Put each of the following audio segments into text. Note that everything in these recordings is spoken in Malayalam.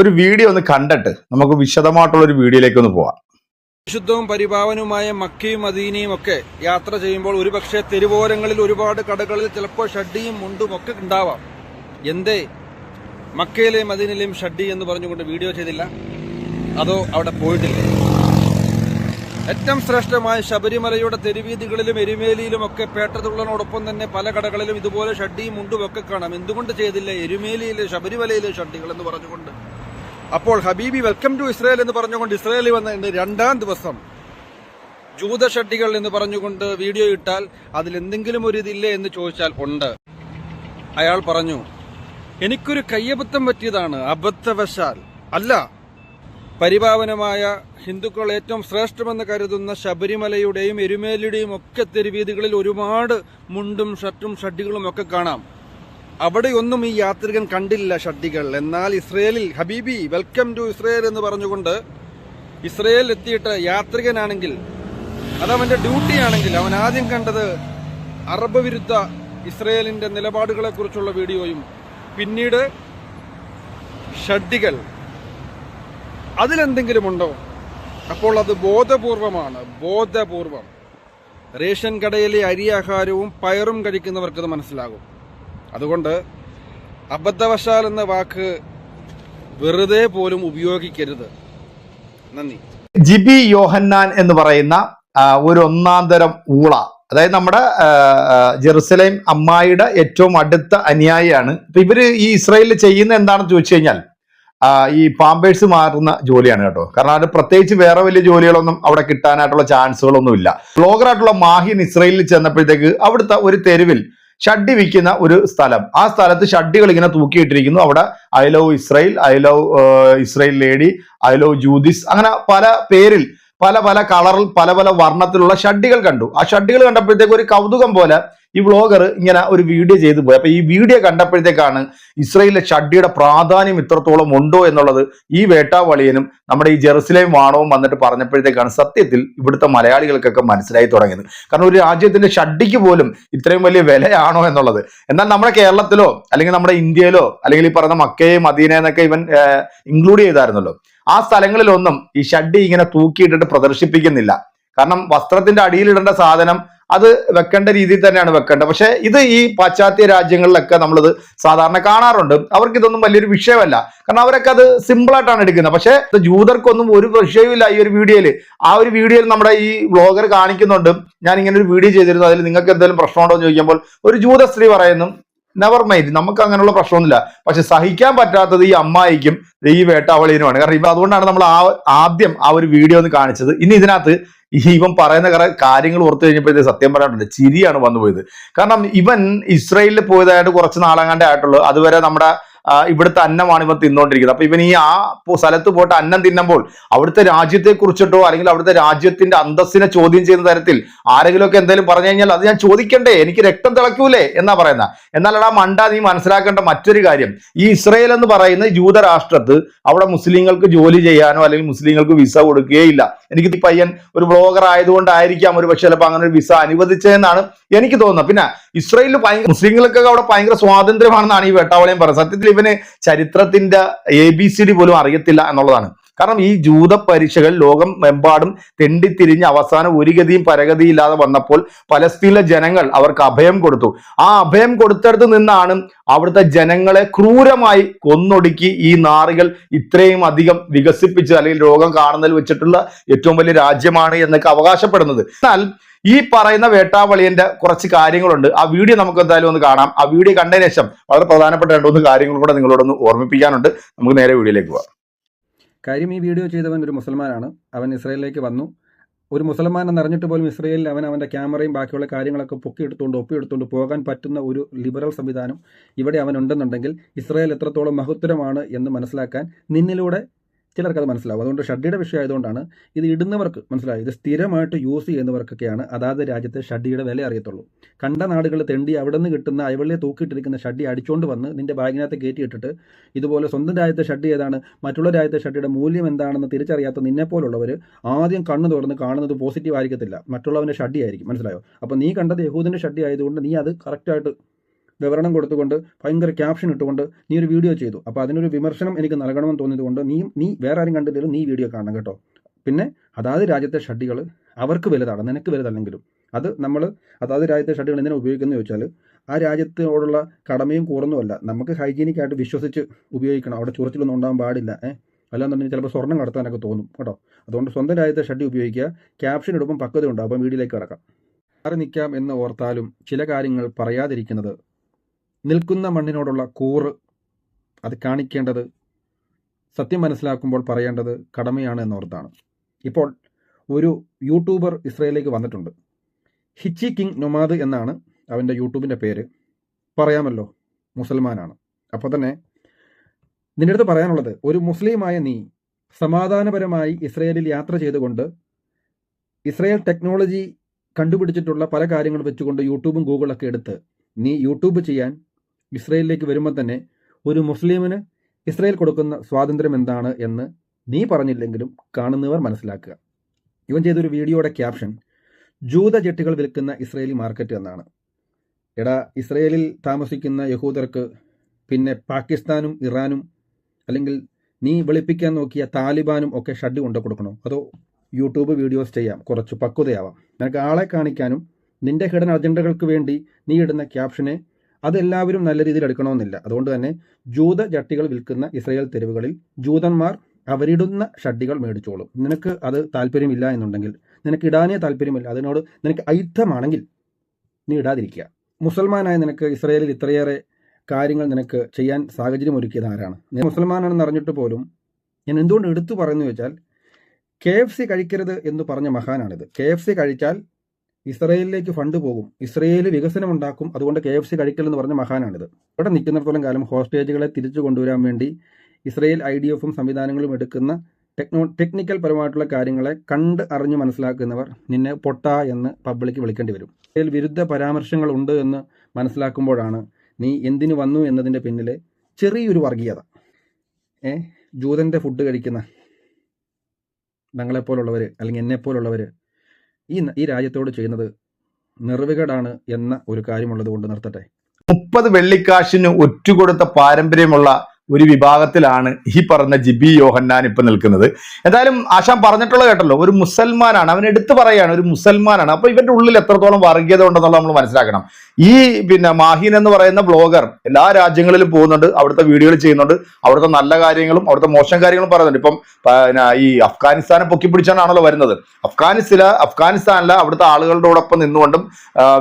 ഒരു വീഡിയോ ഒന്ന് കണ്ടിട്ട് നമുക്ക് വിശദമായിട്ടുള്ള ഒരു വീഡിയോയിലേക്ക് ഒന്ന് പോവാം. വിശുദ്ധവും പരിപാവനവുമായ മക്കയും മദീനയും ഒക്കെ യാത്ര ചെയ്യുമ്പോൾ ഒരുപക്ഷെ തെരുവോരങ്ങളിൽ ഒരുപാട് കടകളിൽ ചിലപ്പോൾ ഷഡ്ഡിയും മുണ്ടും ഒക്കെ ഉണ്ടാവാം. എന്തേ? മക്കയിലെയും മദീനയിലെയും ഷഡ്ഡി എന്ന് പറഞ്ഞുകൊണ്ട് വീഡിയോ ചെയ്തില്ല. അതോ അവിടെ പോയിട്ടില്ല. ഏറ്റവും ശ്രേഷ്ഠമായ ശബരിമലയുടെ തെരുവീതികളിലും എരുമേലിയിലും ഒക്കെ പേട്ടതുള്ളനോടൊപ്പം തന്നെ പല കടകളിലും ഇതുപോലെ ഷഡ്ഡിയും മുണ്ടും ഒക്കെ കാണാം. എന്തുകൊണ്ട് ചെയ്തില്ല? എരുമേലിയിലെ ശബരിമലയിലെ ഷഡ്ഡികൾ എന്ന് പറഞ്ഞുകൊണ്ട് അപ്പോൾ ഹബീബി വെൽക്കം ടു ഇസ്രായേൽ എന്ന് പറഞ്ഞുകൊണ്ട് ഇസ്രായേലിൽ വന്ന രണ്ടാം ദിവസം ജൂത ഷട്ടികൾ എന്ന് പറഞ്ഞുകൊണ്ട് വീഡിയോ ഇട്ടാൽ അതിൽ എന്തെങ്കിലും ഒരു ഇതില്ലേ എന്ന് ചോദിച്ചാൽ ഉണ്ട്. അയാൾ പറഞ്ഞു എനിക്കൊരു കയ്യബദ്ധം പറ്റിയതാണ് അബദ്ധവശാൽ. അല്ല പരിപാവനമായ ഹിന്ദുക്കൾ ഏറ്റവും ശ്രേഷ്ഠമെന്ന് കരുതുന്ന ശബരിമലയുടെയും എരുമേലിയുടെയും ഒക്കെ തെരുവീതികളിൽ ഒരുപാട് മുണ്ടും ഷർട്ടും ഷഡ്ഡികളും ഒക്കെ കാണാം. അവിടെയൊന്നും ഈ യാത്രികൻ കണ്ടില്ല ഷഡ്ഡികൾ. എന്നാൽ ഇസ്രയേലിൽ ഹബീബി വെൽക്കം ടു ഇസ്രയേൽ എന്ന് പറഞ്ഞുകൊണ്ട് ഇസ്രയേൽ എത്തിയിട്ട് യാത്രികനാണെങ്കിൽ അതവന്റെ ഡ്യൂട്ടിയാണെങ്കിൽ അവൻ ആദ്യം കണ്ടത് അറബ് വിരുദ്ധ ഇസ്രയേലിന്റെ നിലപാടുകളെ കുറിച്ചുള്ള വീഡിയോയും പിന്നീട് ഷഡ്ഡികൾ. അതിലെന്തെങ്കിലും ഉണ്ടോ? അപ്പോൾ അത് ബോധപൂർവമാണ് ബോധപൂർവം. റേഷൻ കടയിലെ അരിയാഹാരവും പയറും കഴിക്കുന്നവർക്കത് മനസ്സിലാകും. അതുകൊണ്ട് അബദ്ധവശാൽ എന്ന വാക്ക് വെറുതെ പോലും ഉപയോഗിക്കരുത്. നന്ദി. ജിബി യോഹന്നാൻ എന്ന് പറയുന്ന ഒരു ഒന്നാം തരം ഊള. അതായത് നമ്മുടെ ജെറുസലേം അമ്മായിയുടെ ഏറ്റവും അടുത്ത അനുയായിയാണ്. ഇപ്പൊ ഇവർ ഈ ഇസ്രായേലിൽ ചെയ്യുന്ന എന്താണെന്ന് ചോദിച്ചു കഴിഞ്ഞാൽ ഈ പാമ്പേഴ്സ് മാറുന്ന ജോലിയാണ് കേട്ടോ. കാരണം അത് പ്രത്യേകിച്ച് വേറെ വലിയ ജോലികളൊന്നും അവിടെ കിട്ടാനായിട്ടുള്ള ചാൻസുകളൊന്നും ഇല്ല ബ്ലോഗറായിട്ടുള്ള മാഹിൻ ഇസ്രയേലിൽ ചെന്നപ്പോഴത്തേക്ക് അവിടുത്തെ ഒരു തെരുവിൽ ഷഡ്ഡി വിൽക്കുന്ന ഒരു സ്ഥലം. ആ സ്ഥലത്ത് ഷഡ്ഡികൾ ഇങ്ങനെ തൂക്കിയിട്ടിരിക്കുന്നു. അവിടെ I love Israel I love Israel lady I love ജൂതിസ് അങ്ങനെ പല പേരിൽ പല പല കളറിൽ പല പല വർണത്തിലുള്ള ഷഡ്ഡികൾ കണ്ടു. ആ ഷഡ്ഡികൾ കണ്ടപ്പോഴത്തേക്ക് ഒരു കൗതുകം പോലെ ഈ വ്ളോഗർ ഇങ്ങനെ ഒരു വീഡിയോ ചെയ്തു പോയി. അപ്പൊ ഈ വീഡിയോ കണ്ടപ്പോഴത്തേക്കാണ് ഇസ്രയേലിലെ ഷഡ്ഡിയുടെ പ്രാധാന്യം ഇത്രത്തോളം ഉണ്ടോ എന്നുള്ളത് ഈ വേട്ടാവളിയനും നമ്മുടെ ഈ ജെറുസലേം വാണവും വന്നിട്ട് പറഞ്ഞപ്പോഴത്തേക്കാണ് സത്യത്തിൽ ഇവിടുത്തെ മലയാളികൾക്കൊക്കെ മനസ്സിലായി തുടങ്ങിയത്. കാരണം ഒരു രാജ്യത്തിന്റെ ഷഡ്ഡിക്ക് പോലും ഇത്രയും വലിയ വിലയാണോ എന്നുള്ളത്. എന്നാൽ നമ്മുടെ കേരളത്തിലോ അല്ലെങ്കിൽ നമ്മുടെ ഇന്ത്യയിലോ അല്ലെങ്കിൽ ഈ പറയുന്ന മക്കയെ മദീന എന്നൊക്കെ ഇവൻ ഇൻക്ലൂഡ് ചെയ്തായിരുന്നല്ലോ. ആ സ്ഥലങ്ങളിലൊന്നും ഈ ഷഡ്ഡി ഇങ്ങനെ തൂക്കിയിട്ടിട്ട് പ്രദർശിപ്പിക്കുന്നില്ല. കാരണം വസ്ത്രത്തിന്റെ അടിയിലിടേണ്ട സാധനം അത് വെക്കേണ്ട രീതിയിൽ തന്നെയാണ് വെക്കേണ്ടത്. പക്ഷേ ഇത് ഈ പാശ്ചാത്യ രാജ്യങ്ങളിലൊക്കെ നമ്മളിത് സാധാരണ കാണാറുണ്ട്. അവർക്ക് ഇതൊന്നും വലിയൊരു വിഷയമല്ല. കാരണം അവരൊക്കെ അത് സിമ്പിളായിട്ടാണ് എടുക്കുന്നത്. പക്ഷേ ജൂതർക്കൊന്നും ഒരു വിഷയമില്ല ഈ ഒരു വീഡിയോയിൽ. ആ ഒരു വീഡിയോയിൽ നമ്മുടെ ഈ വ്ളോഗർ കാണിക്കുന്നുണ്ട്. ഞാൻ ഇങ്ങനെ ഒരു വീഡിയോ ചെയ്തിരുന്നു. അതിൽ നിങ്ങൾക്ക് എന്തെങ്കിലും പ്രശ്നമുണ്ടോ എന്ന് ചോദിക്കുമ്പോൾ ഒരു ജൂത സ്ത്രീ പറയുന്നു നെവർ മൈൻഡ് നമുക്ക് അങ്ങനെയുള്ള പ്രശ്നമൊന്നുമില്ല. പക്ഷെ സഹിക്കാൻ പറ്റാത്തത് ഈ അമ്മായിക്കും ഈ വേട്ടാവളിനുമാണ്. കാരണം ഇവ അതുകൊണ്ടാണ് നമ്മൾ ആ ആദ്യം ആ ഒരു വീഡിയോ ഒന്ന് കാണിച്ചത്. ഇനി ഇതിനകത്ത് ഈ ഇവൻ പറയുന്ന കുറെ കാര്യങ്ങൾ കഴിഞ്ഞപ്പോൾ ഇത് സത്യം പറയാനുണ്ട്. ചിരിയാണ് വന്നുപോയത്. കാരണം ഇവൻ ഇസ്രയേലിൽ പോയതായിട്ട് കുറച്ച് നാളങ്ങാണ്ടേ ആയിട്ടുള്ളൂ. അതുവരെ നമ്മുടെ ഇവിടുത്തെ അന്നമാണ് ഇവൻ തിന്നുകൊണ്ടിരിക്കുന്നത് അപ്പൊ ഇവൻ ഈ ആ സ്ഥലത്ത് പോയിട്ട് അന്നം തിന്നുമ്പോൾ അവിടുത്തെ രാജ്യത്തെ കുറിച്ചിട്ടോ അല്ലെങ്കിൽ അവിടുത്തെ രാജ്യത്തിന്റെ അന്തസ്സിനെ ചോദ്യം ചെയ്യുന്ന തരത്തിൽ ആരെങ്കിലും ഒക്കെ എന്തെങ്കിലും പറഞ്ഞു കഴിഞ്ഞാൽ അത് ഞാൻ ചോദിക്കണ്ടേ? എനിക്ക് രക്തം തിളക്കൂലേ? എന്നാ പറയുന്ന. എന്നാൽ ആ മണ്ട നീ മനസ്സിലാക്കേണ്ട മറ്റൊരു കാര്യം. ഈ ഇസ്രയേൽ എന്ന് പറയുന്ന ജൂതരാഷ്ട്രത്ത് അവിടെ മുസ്ലിങ്ങൾക്ക് ജോലി ചെയ്യാനോ അല്ലെങ്കിൽ മുസ്ലിങ്ങൾക്ക് വിസ കൊടുക്കുകയേ ഇല്ല എനിക്ക് പയ്യൻ ഒരു ബ്ലോഗർ ആയതുകൊണ്ടായിരിക്കാം ഒരു പക്ഷെ ചിലപ്പോൾ അങ്ങനെ ഒരു വിസ അനുവദിച്ചതെന്നാണ് എനിക്ക് തോന്നുന്നത്. പിന്നെ ഇസ്രയേലിൽ ഭയങ്കര മുസ്ലിങ്ങൾക്കൊക്കെ അവിടെ ഭയങ്കര സ്വാതന്ത്ര്യമാണെന്നാണ് ഈ വേട്ടാവളയും പറയുന്നത്. സത്യത്തിൽ ഇവന് ചരിത്രത്തിന്റെ എ ബി സി ഡി പോലും അറിയത്തില്ല എന്നുള്ളതാണ്. കാരണം ഈ ജൂത പരീക്ഷകൾ ലോകം മെമ്പാടും തെണ്ടിത്തിരിഞ്ഞ് അവസാനം ഒരു ഗതിയും പരഗതിയില്ലാതെ വന്നപ്പോൾ പലസ്തീനിലെ ജനങ്ങൾ അവർക്ക് അഭയം കൊടുത്തു. ആ അഭയം കൊടുത്തടുത്ത് നിന്നാണ് അവിടുത്തെ ജനങ്ങളെ ക്രൂരമായി കൊന്നൊടുക്കി ഈ നാറികൾ ഇത്രയും അധികം വികസിപ്പിച്ച് അല്ലെങ്കിൽ രോഗം കാണുന്നതിൽ വെച്ചിട്ടുള്ള ഏറ്റവും വലിയ രാജ്യമാണ് എന്നൊക്കെ അവകാശപ്പെടുന്നത്. എന്നാൽ ഈ പറയുന്ന വേട്ടാവളിയന്റെ കുറച്ച് കാര്യങ്ങളുണ്ട്. ആ വീഡിയോ നമുക്ക് എന്തായാലും ഒന്ന് കാണാം. ആ വീഡിയോ കണ്ടതിന് ശേഷം വളരെ പ്രധാനപ്പെട്ട രണ്ടുമൂന്ന് കാര്യങ്ങൾ കൂടെ നിങ്ങളോടൊന്ന് ഓർമ്മിപ്പിക്കാനുണ്ട്. നമുക്ക് നേരെ വീഡിയോയിലേക്ക് പോവാം. കാര്യം ഈ വീഡിയോ ചെയ്തവൻ ഒരു മുസൽമാനാണ്. അവൻ ഇസ്രയേലിലേക്ക് വന്നു. ഒരു മുസൽമാൻ എന്നറിഞ്ഞിട്ട് പോലും ഇസ്രയേലിൽ അവൻ അവന്റെ ക്യാമറയും ബാക്കിയുള്ള കാര്യങ്ങളൊക്കെ പൊക്കിയെടുത്തുകൊണ്ട് ഒപ്പിയെടുത്തുകൊണ്ട് പോകാൻ പറ്റുന്ന ഒരു ലിബറൽ സംവിധാനം ഇവിടെ അവനുണ്ടെന്നുണ്ടെങ്കിൽ ഇസ്രയേൽ എത്രത്തോളം മഹത്തരമാണ് എന്ന് മനസ്സിലാക്കാൻ നിന്നിലൂടെ ചിലർക്ക് അത് മനസ്സിലാവും. അതുകൊണ്ട് ഷഡ്ഡിയുടെ വിഷയമായതുകൊണ്ടാണ് ഇത് ഇടുന്നവർക്ക് മനസ്സിലായി. ഇത് സ്ഥിരമായിട്ട് യൂസ് ചെയ്യുന്നവർക്കൊക്കെയാണ്. അതാത് രാജ്യത്തെ ഷഡ്ഡിയുടെ വില അറിയത്തുള്ളൂ. കണ്ട നാടുകൾ തെണ്ടി അവിടെ നിന്ന് കിട്ടുന്ന അയവള്ളിയെ തൂക്കിയിട്ടിരിക്കുന്ന ഷഡ്ഡി അടിച്ചുകൊണ്ട് വന്ന് നിന്റെ ബാഗിനകത്ത് കയറ്റിയിട്ടിട്ട് ഇതുപോലെ സ്വന്തം രാജ്യത്തെ ഷഡ്ഡി ഏതാണ് മറ്റുള്ള രാജ്യത്തെ ഷഡ്ഡിയുടെ മൂല്യം എന്താണെന്ന് തിരിച്ചറിയാത്ത നിന്നെപ്പോലുള്ളവർ ആദ്യം കണ്ണ് തുറന്ന് കാണുന്നത് പോസിറ്റീവ് ആയിരിക്കത്തില്ല. മറ്റുള്ളവന്റെ ഷഡ്ഡി ആയിരിക്കും. മനസ്സിലായോ? അപ്പോൾ നീ കണ്ടത് യഹൂദിന്റെ ഷഡ്ഡി ആയതുകൊണ്ട് നീ അത് കറക്റ്റായിട്ട് വിവരണം കൊടുത്തുകൊണ്ട് ഭയങ്കര ക്യാപ്ഷൻ ഇട്ടുകൊണ്ട് നീ ഒരു വീഡിയോ ചെയ്തു. അപ്പോൾ അതിനൊരു വിമർശനം എനിക്ക് നൽകണമെന്ന് തോന്നിയതുകൊണ്ട് നീ നീ വേറെ ആരും കണ്ടില്ലെങ്കിലും നീ വീഡിയോ കാണണം കേട്ടോ. പിന്നെ അതാത് രാജ്യത്തെ ഷഡ്ഡികൾ അവർക്ക് വലുതാണ് നിനക്ക് വലുതല്ലെങ്കിലും. അത് നമ്മൾ അതാത് രാജ്യത്തെ ഷഡ്ഡികൾ എന്തിനാ ഉപയോഗിക്കുന്നത് ചോദിച്ചാൽ ആ രാജ്യത്തോടുള്ള കടമയും കൂറൊന്നുമല്ല. നമുക്ക് ഹൈജീനിക് ആയിട്ട് വിശ്വസിച്ച് ഉപയോഗിക്കണം. അവിടെ ചുറച്ചിലൊന്നും ഉണ്ടാകാൻ പാടില്ല ഏഹ് അല്ലാന്നുണ്ടെങ്കിൽ ചിലപ്പോൾ സ്വർണം കടത്താനൊക്കെ തോന്നും കേട്ടോ. അതുകൊണ്ട് സ്വന്തം രാജ്യത്തെ ഷഡ്ഡി ഉപയോഗിക്കുക. ക്യാപ്ഷൻ ഇടുമ്പം പക്വത ഉണ്ടാവും അപ്പം വീഡിയോയിലേക്ക് കിടക്കാം. മാറി നിൽക്കാം എന്ന് ഓർത്താലും ചില കാര്യങ്ങൾ പറയാതിരിക്കുന്നത് നിൽക്കുന്ന മണ്ണിനോടുള്ള കൂറ് അത് കാണിക്കേണ്ടത് സത്യം മനസ്സിലാക്കുമ്പോൾ പറയേണ്ടത് കടമയാണ് എന്നോർത്താണ്. ഇപ്പോൾ ഒരു യൂട്യൂബർ ഇസ്രയേലിലേക്ക് വന്നിട്ടുണ്ട്. ഹിച്ചി കിങ് നൊമാദ് എന്നാണ് അവന്റെ യൂട്യൂബിന്റെ പേര്. പറയാമല്ലോ മുസൽമാനാണ്. അപ്പോൾ തന്നെ നിന്റെ അടുത്ത് പറയാനുള്ളത് ഒരു മുസ്ലിമായ നീ സമാധാനപരമായി ഇസ്രയേലിൽ യാത്ര ചെയ്തുകൊണ്ട് ഇസ്രയേൽ ടെക്നോളജി കണ്ടുപിടിച്ചിട്ടുള്ള പല കാര്യങ്ങൾ വെച്ചുകൊണ്ട് യൂട്യൂബും ഗൂഗിളൊക്കെ എടുത്ത് നീ യൂട്യൂബ് ചെയ്യാൻ ഇസ്രയേലിലേക്ക് വരുമ്പോൾ തന്നെ ഒരു മുസ്ലിമിന് ഇസ്രയേൽ കൊടുക്കുന്ന സ്വാതന്ത്ര്യം എന്താണ് എന്ന് നീ പറഞ്ഞില്ലെങ്കിലും കാണുന്നവർ മനസ്സിലാക്കുക. ഇവൻ ചെയ്തൊരു വീഡിയോയുടെ ക്യാപ്ഷൻ ജൂത ജെട്ടികൾ വിൽക്കുന്ന ഇസ്രയേലി മാർക്കറ്റ് എന്നാണ്. എടാ ഇസ്രയേലിൽ താമസിക്കുന്ന യഹൂദർക്ക് പിന്നെ പാകിസ്ഥാനും ഇറാനും അല്ലെങ്കിൽ നീ വെളുപ്പിക്കാൻ നോക്കിയ താലിബാനും ഒക്കെ ഷഡ് കൊണ്ടു കൊടുക്കണോ? അതോ യൂട്യൂബ് വീഡിയോസ് ചെയ്യാം കുറച്ച് പക്വതയാവാം. നിനക്ക് ആളെ കാണിക്കാനും നിന്റെ ഹിഡൻ അജണ്ടകൾക്ക് വേണ്ടി നീ ഇടുന്ന ക്യാപ്ഷനെ അതെല്ലാവരും നല്ല രീതിയിൽ എടുക്കണമെന്നില്ല. അതുകൊണ്ട് തന്നെ ജൂത ജട്ടികൾ വിൽക്കുന്ന ഇസ്രയേൽ തെരുവുകളിൽ ജൂതന്മാർ അവരിടുന്ന ഷഡ്ഡികൾ മേടിച്ചോളും. നിനക്ക് അത് താല്പര്യമില്ല എന്നുണ്ടെങ്കിൽ നിനക്ക് ഇടാനേ താല്പര്യമില്ല അതിനോട് നിനക്ക് ഐത്തമാണെങ്കിൽ നീ ഇടാതിരിക്കുക. മുസൽമാനായ നിനക്ക് ഇസ്രയേലിൽ ഇത്രയേറെ കാര്യങ്ങൾ നിനക്ക് ചെയ്യാൻ സാഹചര്യം ഒരുക്കിയത് ആരാണ്? നീ മുസൽമാനാണെന്ന് അറിഞ്ഞിട്ട് പോലും ഞാൻ എന്തുകൊണ്ട് എടുത്തു പറയുന്നു വെച്ചാൽ കെ എഫ് സി കഴിക്കരുത് എന്ന് പറഞ്ഞ മഹാനാണിത്. കെ എഫ് സി കഴിച്ചാൽ ഇസ്രയേലിലേക്ക് ഫണ്ട് പോകും. ഇസ്രയേൽ വികസനം ഉണ്ടാക്കും അതുകൊണ്ട് കെ എഫ് സി കഴിക്കലെന്ന് പറഞ്ഞ മഹാനാണിത്. ഇവിടെ നിൽക്കുന്നിടത്തോളം കാലം ഹോസ്റ്റേജുകളെ തിരിച്ചു കൊണ്ടുവരാൻ വേണ്ടി ഇസ്രയേൽ ഐ ഡി എഫും സംവിധാനങ്ങളും എടുക്കുന്ന ടെക്നോ ടെക്നിക്കൽ പരമായിട്ടുള്ള കാര്യങ്ങളെ കണ്ട് അറിഞ്ഞ് മനസ്സിലാക്കുന്നവർ നിന്നെ പൊട്ട എന്ന് പബ്ലിക് വിളിക്കേണ്ടി വരും. ഇസ്രയേൽ വിരുദ്ധ പരാമർശങ്ങൾ ഉണ്ട് എന്ന് മനസ്സിലാക്കുമ്പോഴാണ് നീ എന്തിനു വന്നു എന്നതിന്റെ പിന്നിലെ ചെറിയൊരു വർഗീയത. ഏ? ജൂതന്റെ ഫുഡ് കഴിക്കുന്ന ഞങ്ങളെപ്പോലുള്ളവർ അല്ലെങ്കിൽ എന്നെപ്പോലുള്ളവർ ഈ ഈ രാജ്യത്തോട് ചെയ്യുന്നത് നിർവികടാണ് എന്ന ഒരു കാര്യമുള്ളത് കൊണ്ട് നിർത്തട്ടെ. മുപ്പത് വെള്ളിക്കാശിന് ഒറ്റുകൊടുത്ത പാരമ്പര്യമുള്ള ഒരു വിഭാഗത്തിലാണ് ഈ പറഞ്ഞ ജിബി യോഹന്നാൻ ഇപ്പൊ നിൽക്കുന്നത്. എന്തായാലും ആശാൻ പറഞ്ഞിട്ടുള്ള കേട്ടല്ലോ ഒരു മുസൽമാനാണ്. അവൻ എടുത്തു പറയാണ് ഒരു മുസൽമാനാണ്. അപ്പൊ ഇവന്റെ ഉള്ളിൽ എത്രത്തോളം വർഗീയത ഉണ്ടെന്നുള്ളത് നമ്മൾ മനസ്സിലാക്കണം. ഈ പിന്നെ മാഹിൻ എന്ന് പറയുന്ന ബ്ലോഗർ എല്ലാ രാജ്യങ്ങളിലും പോകുന്നുണ്ട് അവിടുത്തെ വീഡിയോകൾ ചെയ്യുന്നുണ്ട് അവിടുത്തെ നല്ല കാര്യങ്ങളും അവിടുത്തെ മോശം കാര്യങ്ങളും പറയുന്നുണ്ട്. ഇപ്പം ഈ അഫ്ഗാനിസ്ഥാനെ പൊക്കി പിടിച്ചാണല്ലോ വരുന്നത്. അഫ്ഗാനിസ്ഥാന അഫ്ഗാനിസ്ഥാനിലെ അവിടുത്തെ ആളുകളോടൊപ്പം നിന്നുകൊണ്ടും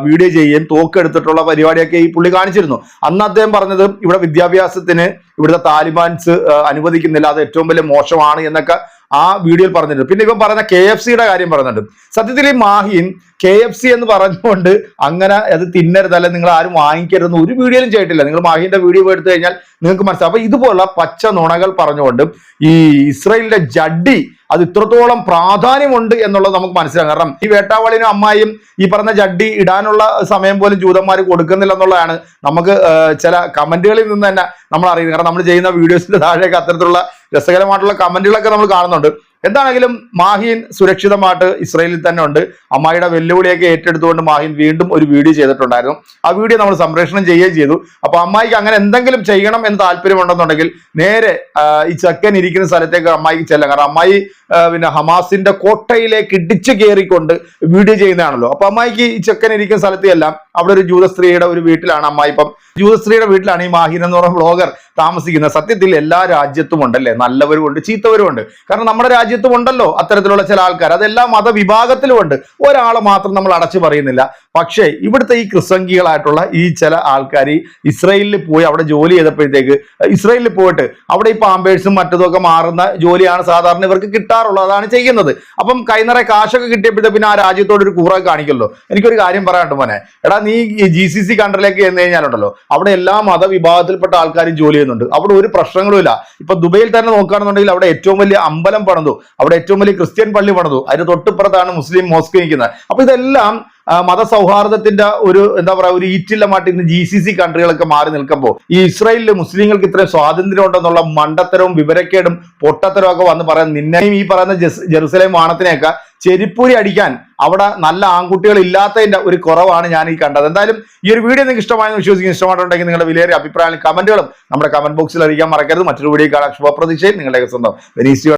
വീഡിയോ ചെയ്യുകയും തോക്കെടുത്തിട്ടുള്ള പരിപാടിയൊക്കെ ഈ പുള്ളി കാണിച്ചിരുന്നു. അന്ന് അദ്ദേഹം പറഞ്ഞത് ഇവിടെ വിദ്യാഭ്യാസത്തിന് ഇവിടുത്തെ താലിബാൻസ് അനുവദിക്കുന്നില്ല. അത് ഏറ്റവും വലിയ മോശമാണ് എന്നൊക്കെ ആ വീഡിയോയിൽ പറഞ്ഞിട്ടുണ്ട്. പിന്നെ ഇവൻ പറഞ്ഞ കെ എഫ് സിയുടെ കാര്യം പറയുന്നുണ്ട്. സത്യത്തിൽ ഈ മാഹിൻ കെ എഫ് സി എന്ന് പറഞ്ഞുകൊണ്ട് അങ്ങനെ അത് തിന്നരുത് അല്ലെങ്കിൽ നിങ്ങൾ ആരും വാങ്ങിക്കരുതെന്ന് ഒരു വീഡിയോയിലും ചെയ്തിട്ടില്ല. നിങ്ങൾ മാഹിന്റെ വീഡിയോ എടുത്തു കഴിഞ്ഞാൽ നിങ്ങൾക്ക് മനസ്സിലാവും. അപ്പൊ ഇതുപോലുള്ള പച്ച നുണകൾ പറഞ്ഞുകൊണ്ട് ഈ ഇസ്രയേലിന്റെ ജഡ്ഡി അത് ഇത്രത്തോളം പ്രാധാന്യമുണ്ട് എന്നുള്ളത് നമുക്ക് മനസ്സിലാക്കാം. കാരണം ഈ വേട്ടാവളിനും അമ്മായിയും ഈ പറഞ്ഞ ജഡ്ഡി ഇടാനുള്ള സമയം പോലും ജൂതന്മാർ കൊടുക്കുന്നില്ല എന്നുള്ളതാണ് നമുക്ക് ചില കമന്റുകളിൽ നിന്ന് തന്നെ നമ്മൾ അറിയുന്നത്. കാരണം നമ്മൾ ചെയ്യുന്ന വീഡിയോസിന്റെ താഴെയൊക്കെ അത്തരത്തിലുള്ള രസകരമായിട്ടുള്ള കമന്റുകളൊക്കെ നമ്മൾ കാണുന്നുണ്ട്. എന്താണെങ്കിലും മാഹീൻ സുരക്ഷിതമായിട്ട് ഇസ്രയേലിൽ തന്നെ ഉണ്ട്. അമ്മായിയുടെ വെല്ലുവിളിയൊക്കെ ഏറ്റെടുത്തുകൊണ്ട് മാഹിൻ വീണ്ടും ഒരു വീഡിയോ ചെയ്തിട്ടുണ്ടായിരുന്നു. ആ വീഡിയോ നമ്മൾ സംപ്രേഷണം ചെയ്യുകയും ചെയ്തു. അപ്പൊ അമ്മായിക്ക് അങ്ങനെ എന്തെങ്കിലും ചെയ്യണം എന്ന് താല്പര്യമുണ്ടെന്നുണ്ടെങ്കിൽ നേരെ ഈ ചക്കൻ ഇരിക്കുന്ന സ്ഥലത്തേക്ക് അമ്മായിക്ക് ചെല്ലാം. കാരണം അമ്മായി പിന്നെ ഹമാസിന്റെ കോട്ടയിലേക്ക് ഇടിച്ചു കയറിക്കൊണ്ട് വീഡിയോ ചെയ്യുന്നതാണല്ലോ. അപ്പൊ അമ്മായിക്ക് ഈ ചക്കൻ ഇരിക്കുന്ന സ്ഥലത്ത് എല്ലാം അവിടെ ഒരു ജൂത സ്ത്രീയുടെ ഒരു വീട്ടിലാണ് അമ്മായി. ഇപ്പം ജൂത സ്ത്രീയുടെ വീട്ടിലാണ് ഈ മാഹിൻ എന്ന് പറയുന്ന ബ്ലോഗർ താമസിക്കുന്നത്. സത്യത്തിൽ എല്ലാ രാജ്യത്തും ഉണ്ടല്ലേ? നല്ലവരും ഉണ്ട് ചീത്തവരും ഉണ്ട്. കാരണം നമ്മുടെ രാജ്യത്തും ഉണ്ടല്ലോ അത്തരത്തിലുള്ള ചില ആൾക്കാർ. അതെല്ലാ മതവിഭാഗത്തിലും ഉണ്ട്. ഒരാളെ മാത്രം നമ്മൾ അടച്ചു പറയുന്നില്ല. പക്ഷേ ഇവിടുത്തെ ഈ ക്രിസംഗികളായിട്ടുള്ള ഈ ചില ആൾക്കാർ ഇസ്രയേലിൽ പോയി അവിടെ ജോലി ചെയ്തപ്പോഴത്തേക്ക് ഇസ്രയേലിൽ പോയിട്ട് അവിടെ ഈ പാമ്പേഴ്സും മറ്റതൊക്കെ മാറുന്ന ജോലിയാണ് സാധാരണ ഇവർക്ക് കിട്ടാറുള്ളത്. അതാണ് ചെയ്യുന്നത്. അപ്പം കൈനിറ കാശൊക്കെ കിട്ടിയപ്പോഴത്തെ പിന്നെ ആ രാജ്യത്തോട് ഒരു കൂറൊക്കെ കാണിക്കല്ലോ എനിക്കൊരു കാര്യം പറയാനുണ്ട് മോനെ. എടാ നീ ജി സി സി കൺട്രിയിലേക്ക് ചെന്ന് കഴിഞ്ഞാലുണ്ടല്ലോ അവിടെ എല്ലാ മതവിഭാഗത്തിൽപ്പെട്ട ആൾക്കാരും ജോലി ചെയ്യുന്നുണ്ട്. അവിടെ ഒരു പ്രശ്നങ്ങളും ഇല്ല ഇപ്പൊ ദുബൈയിൽ തന്നെ നോക്കുകയാണെന്നുണ്ടെങ്കിൽ അവിടെ ഏറ്റവും വലിയ അമ്പലം പണിതു അവിടെ ഏറ്റവും വലിയ ക്രിസ്ത്യൻ പള്ളി പണിതു. അതിന് തൊട്ടിപ്പുറത്താണ് മുസ്ലിം മോസ്ക് നിൽക്കുന്നത്. അപ്പൊ ഇതെല്ലാം മതസൗഹാർദ്ദത്തിന്റെ ഒരു എന്താ പറയാ ഒരു ഈറ്റില്ലമായിട്ട് ഇന്ന് ജി സി സി കൺട്രികളൊക്കെ മാറി നിൽക്കുമ്പോൾ ഈ ഇസ്രായേലിലെ മുസ്ലിങ്ങൾക്ക് ഇത്രയും സ്വാതന്ത്ര്യം ഉണ്ടെന്നുള്ള മണ്ടത്തരവും വിവരക്കേടും പൊട്ടത്തരവും ഒക്കെ വന്ന് പറയാൻ നിന്നെയും ഈ പറയുന്ന ജെറുസലേം വാണത്തിനെയൊക്കെ ചെരിപ്പൂരി അടിക്കാൻ അവിടെ നല്ല ആൺകുട്ടികൾ ഇല്ലാത്തതിന്റെ ഒരു കുറവാണ് ഞാൻ ഈ കണ്ടത്. എന്തായാലും ഈ ഒരു വീഡിയോ നിങ്ങൾക്ക് ഇഷ്ടമായെന്ന് വിശ്വസിക്കുന്നു. ഇഷ്ടമായിട്ടുണ്ടെങ്കിൽ നിങ്ങളുടെ വിലയേറിയ അഭിപ്രായങ്ങളും കമന്റുകളും നമ്മുടെ കമന്റ് ബോക്സിൽ അറിയിക്കാൻ മറക്കരുത്. മറ്റൊരു വീഡിയോ കാണാൻ ശുഭപ്രതീക്ഷയിൽ നിങ്ങളുടെ സ്വന്തം